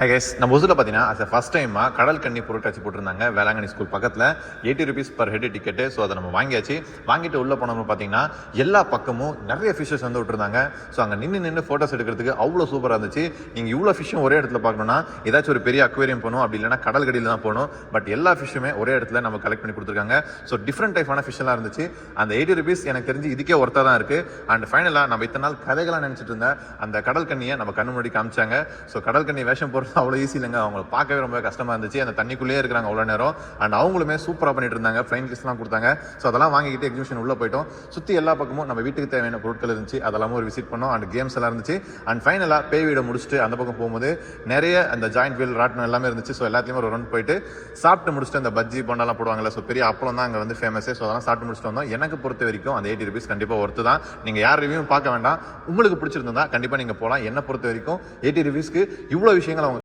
Hi guys நம்ம ஒசூரில் பார்த்தீங்கன்னா அஸ் ஃபஸ்ட் டைமாக கடல் கண்ணி பொருட்காட்சி போட்டிருந்தாங்க. வேளாங்கண்ணி ஸ்கூல் பக்கத்தில். Eighty rupees per head ticket so அதை நம்ம வாங்கியாச்சு. வாங்கிட்டு உள்ளே போனோம்னு பார்த்தீங்கன்னா எல்லா பக்கமும் நிறைய ஃபிஷ்ஷஸ் வந்து விட்டுருந்தாங்க. ஸோ அங்கே நின்று நின்று ஃபோட்டோஸ் எடுக்கிறதுக்கு அவ்வளோ சூப்பராக இருந்துச்சு. நீங்கள் இவ்வளோ ஃபிஷ்ஷும் ஒரே இடத்துல பார்க்கணுன்னா ஏதாச்சும் ஒரு பெரிய அக்வேரியம் போகணும் அப்படி இல்லைனா கடல் கடியில் தான் போகணும். பட் எல்லா ஃபிஷ்ஷுமே ஒரே இடத்துல நம்ம கலெக்ட் பண்ணி கொடுத்துருக்காங்க. ஸோ டிஃப்ரெண்ட் டைப்பான ஃபிஷ்ஷெல்லாம் இருந்துச்சு. அந்த எயிட்டி ருபீஸ் எனக்கு தெரிஞ்சு இதுக்கே ஒர்த்தாக தான் இருக்குது அண்ட் ஃபைனலாக நம்ம இத்தனை நாள் கதைகளாக நினச்சிட்டு இருந்த அந்த கடல் கண்ணியை நம்ம கண்ணு முன்னாடி காமிச்சாங்க. ஸோ கடல் கண்ணி வேஷம் போகிற அவ்வளோ ஈஸி இல்லைங்க. அவங்கள பார்க்கவே ரொம்ப கஷ்டமாக இருந்துச்சு. அந்த தண்ணிக்குள்ளேயே இருக்கிறாங்க அவ்வளோ நேரம். அண்ட் அவங்களுமே சூப்பராக பண்ணிட்டு இருந்தாங்க. ஃப்ளைன் லிஸ்ட்லாம் கொடுத்தாங்க. ஸோ அதெல்லாம் வாங்கிக்கிட்டு எக்ஸிபிஷன் உள்ளே போயிட்டோம். சுற்றி எல்லா பக்கமும் நம்ம வீட்டுக்கு தேவையான பொருட்கள் இருந்துச்சு. அதெல்லாம் ஒரு விசிட் பண்ணோம். அண்ட் கேம்ஸ் எல்லாம் இருந்துச்சு. அண்ட் ஃபைனலாக பே வீடை முடிச்சுட்டு அந்த பக்கம் போகும்போது நிறைய அந்த ஜாயிண்ட் வீல் ராட்டம் எல்லாமே இருந்துச்சு. ஸோ எல்லாத்தையும் ஒரு ரவுண்ட் போயிட்டு சாப்பிட்டு முடிச்சுட்டு அந்த பஜ்ஜி பொண்டெல்லாம் போடுவாங்கல்ல. ஸோ பெரிய அப்பளம் தான் அங்கே வந்து ஃபேமஸே ஸோ அதெல்லாம் சாப்பிட்டு முடிச்சுட்டு வந்தோம். எனக்கு பொறுத்த வரைக்கும் அந்த எயிட்டி ருபீஸ் கண்டிப்பாக ஒர்த்து தான். நீங்கள் யார் ரிவ்யூவும் பார்க்க வேண்டாம். உங்களுக்கு பிடிச்சிருந்தா கண்டிப்பாக நீங்கள் போகலாம் என்னை பொறுத்த வரைக்கும் எயிட்டி ருபீஸ்க்கு இவ்வளோ விஷயங்கள் அவங்க